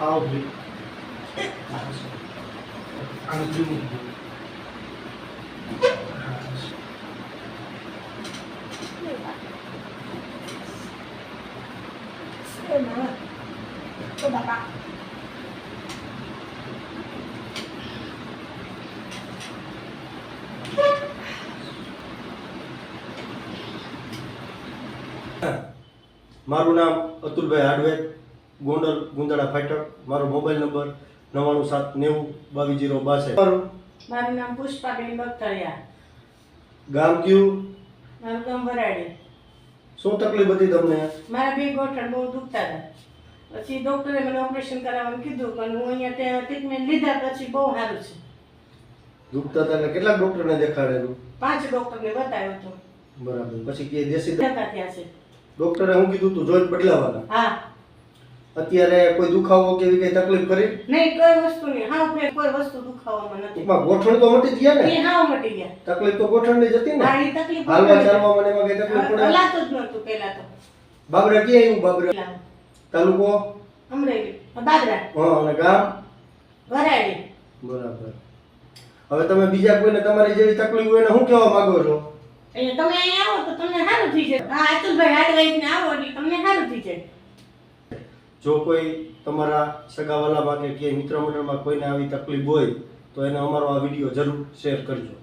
How big? મારું નામ અતુલભાઈ hardware Gondal Gundala ફાટક મારો મોબાઈલ નંબર નવ્વાણું સાત નેવું બાવીસ જીરો બાસઠ મારું મારું નામ પુષ્પાબેન બખતરિયા. ગામ કયું? મારું ગામ વરાડી. શું તકલીફ હતી તમને? મારા બે ગોઠણ બહુ દુખતા હતા. પછી ડૉક્ટરે મને ઓપરેશન કરાવવાનું કીધું પણ હું અહીંયા ત્યાં ટ્રીટમેન્ટ લીધા પછી બહુ સારું છે. દુખતા હતા એટલે કેટલાક ડૉક્ટરને દેખાડેલું? પાંચ ડૉક્ટરને બતાવ્યો હતો. બરાબર. પછી કે દેશી ત્યાં છે. ડૉક્ટરે હું કીધું તું જોઈ બદલાવાના? હા. અત્યારે કોઈ દુખાવો કે એવી કઈ તકલીફ કરી? નહીં કોઈ વસ્તુ નહીં. હા ફેર કોઈ વસ્તુ દુખાવામાં નથી. ટૂંકમાં ગોઠણ તો મટી ગયા ને? એ હાવ મટી ગયા. તકલીફ તો ગોઠણની જતી ને? હા એ તકલીફ હાલવા ચાલવા મને એમાં કઈ તકલીફ પડે? હલાતું જ નહોતું પહેલા તો. બાબરા કે આવ્યું બાબરા? તાલુકો? અમરેલી. બાબરા. હા અને ગામ? વરાડી બરાબર. હવે તમે બીજા કોઈને તમારી જેવી તકલીફ હોય એને શું કહેવા માંગો છો? તમે અહીંયા આવો તો તમને સારું થઈ જાય. હા અતુલભાઈ હાડવાઈ ને આવો એટલે તમને સારું થઈ જાય. જો કોઈ તમારા સગાવાલામાં કે મિત્ર મંડળમાં કોઈને આવી તકલીફ હોય, તો એને અમારો આ વીડિયો જરૂર શેર કરજો.